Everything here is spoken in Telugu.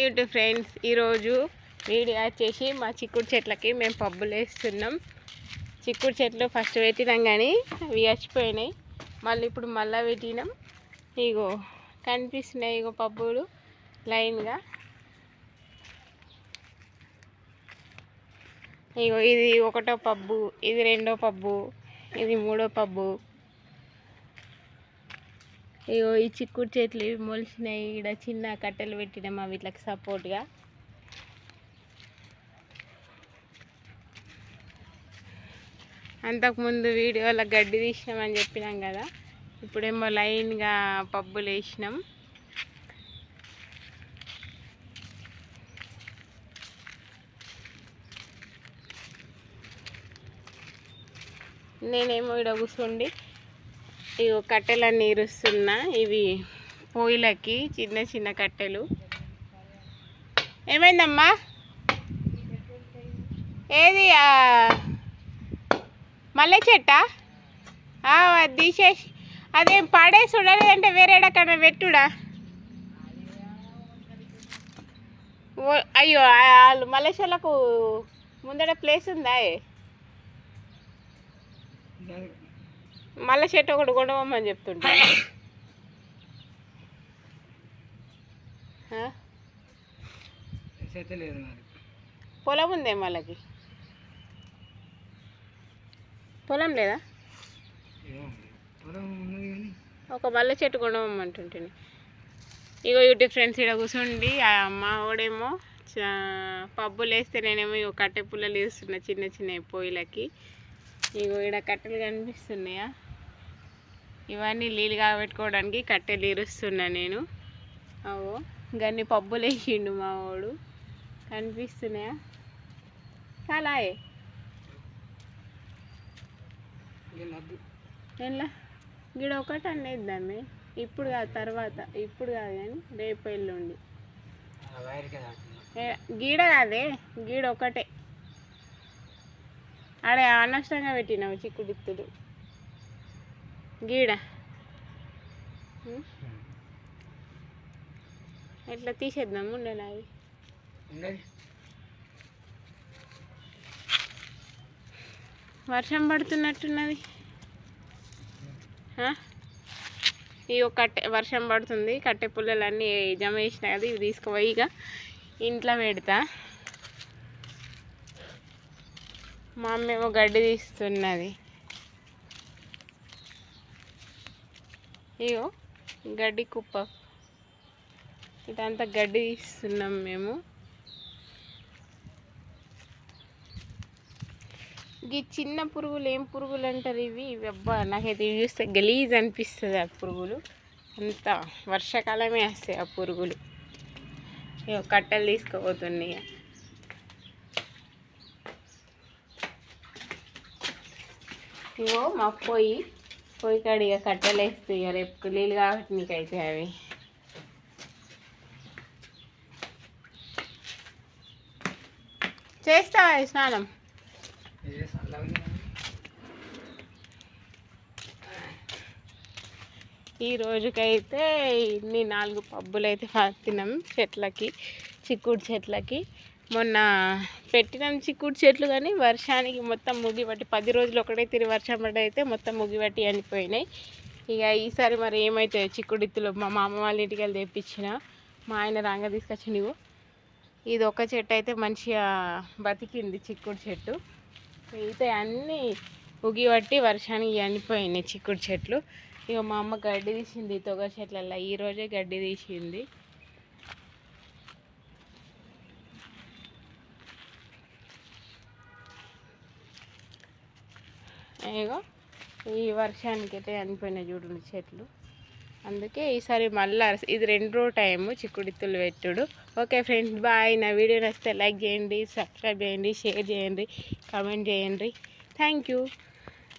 యూట్యూబ్ ఫ్రెండ్స్ ఈరోజు వీడియో వచ్చేసి మా చిక్కుడు చెట్లకి మేము పబ్బులు వేస్తున్నాం. చిక్కుడు చెట్లు ఫస్ట్ పెట్టినాం కానీ అవి చచ్చిపోయినాయి. మళ్ళీ ఇప్పుడు మళ్ళీ పెట్టినాం. ఇగో కనిపిస్తున్నాయి ఇగో పబ్బులు లైన్గా. ఇగో ఇది ఒకటో పబ్బు ఇది రెండో పబ్బు ఇది మూడో పబ్బు. ఇగో ఈ చిక్కుడు చెట్లు ఇవి మొలిచినాయి ఇక్కడ చిన్న కట్టెలు పెట్టినాం అవి వీటికి సపోర్ట్గా అంతకుముందు వీడియోలో గడ్డి తీసినామని చెప్పినాం కదా ఇప్పుడేమో లైన్గా పబ్బులు వేసినాం. నేనేమో ఇక్కడ కూర్చోండి ఇవి కట్టెలన్నీ ఇరుస్తున్నా. ఇవి పొయ్యిలకి చిన్న చిన్న కట్టెలు. ఏమైందమ్మా? ఏది మల్లె చెట్ట? అది తీసేసి అదేం పాడేసి ఉండలేదంటే వేరే ఎడకన్నా పెట్టుడా? ఓ అయ్యో వాళ్ళు మలేషియాలకు చెట్లకు ముందర ప్లేస్ ఉందా మల్లె చెట్టు ఒకటి కొనవమ్మని చెప్తుంటా పొలం ఉందే మళ్ళకి? పొలం లేదా? ఒక మల్లె చెట్టు కొనవమ్మంటుంటుంది ఇగో యూట్యూబ్ ఫ్రెండ్స్ ఇక్కడ కూర్చోండి ఆ మా వాడేమో పబ్బులు వేస్తే నేనేమో ఇగో కట్టె పుల్లలు వేస్తున్నా చిన్న చిన్న పొయ్యిలకి. ఇగో ఇక్కడ కట్టెలు కనిపిస్తున్నాయా? ఇవన్నీ నీళ్ళు కాబెట్టుకోవడానికి కట్టెలు ఇరుస్తున్నా నేను. అవో గన్ని పబ్బులు వేసిండు మా వాడు. కనిపిస్తున్నాయా? నద్దు ఎలా గిడ ఒకటి అనేద్దామే ఇప్పుడు కాదు తర్వాత. ఇప్పుడు కాదు కానీ రేపు ఎల్లుండి. గీడ కాదే. గీడ ఒకటే. ఆడే అనవసరంగా పెట్టినావు చిక్కుడిత్తులు గీడ? ఎట్లా తీసేద్దాం ఉండేనా అవి? వర్షం పడుతున్నట్టున్నది? ఈ ఒక కట్టె వర్షం పడుతుంది. కట్టె పుల్లలన్నీ జమ చేసిన కదా ఇవి తీసుకుపోయి ఇక ఇంట్లో పెడతా. మా అమ్మ ఏమో గడ్డి తీస్తున్నది. ఇగో గడ్డి కుప్ప. ఇదంతా గడ్డి తీస్తున్నాం మేము. ఈ చిన్న పురుగులు ఏం పురుగులు అంటారు ఇవి? ఇవి అబ్బా నాకైతే ఇవి చూస్తే గలీజ్ అనిపిస్తుంది ఆ పురుగులు. అంత వర్షాకాలమే వస్తాయి ఆ పురుగులు. ఇగో కట్టెలు తీసుకుపోతున్నాయి. ఇక. ఇగో మా పొయ్యి. పొయ్యి కాడ ఇక కట్టెలు వేస్తాయి ఇక రేపు నీళ్ళు కాబట్టి నీకైతే అవి. చేస్తావా స్నానం? ఈ రోజుకైతే ఇన్ని నాలుగు పబ్బులు అయితే పట్టినాం చెట్లకి. చిక్కుడు చెట్లకి. మొన్న పెట్టినాం చిక్కుడు చెట్లు కానీ వర్షానికి మొత్తం ముగి పట్టి పది రోజులు ఒకటే తిరిగి వర్షం పడి అయితే మొత్తం ముగి పట్టి ఇక ఈసారి మరి ఏమైతే చిక్కుడు ఇత్తులు మా మామ వాళ్ళ ఇంటికి వెళ్ళి తెప్పించిన మా ఆయన రంగం తీసుకొచ్చి నువ్వు ఇది ఒక చెట్టు అయితే మంచిగా బతికింది చిక్కుడు చెట్టు. మిగతా అన్నీ ఉగి పట్టి వర్షానికి చనిపోయినాయి చిక్కుడు చెట్లు. ఇక మా అమ్మ గడ్డి తీసింది తొగ చెట్లల్లో ఈరోజే గడ్డి తీసింది. ఇగో ఈ వర్షానికి అయితే చనిపోయినాయి చూడండి చెట్లు. అందుకే ఈసారి మళ్ళీ ఇది రెండో టైము చిక్కుడిత్తులు పెట్టుడు. ఓకే ఫ్రెండ్స్ బాయ్ నా వీడియో నచ్చితే లైక్ చేయండి సబ్స్క్రైబ్ చేయండి షేర్ చేయండి కమెంట్ చేయండి. Thank you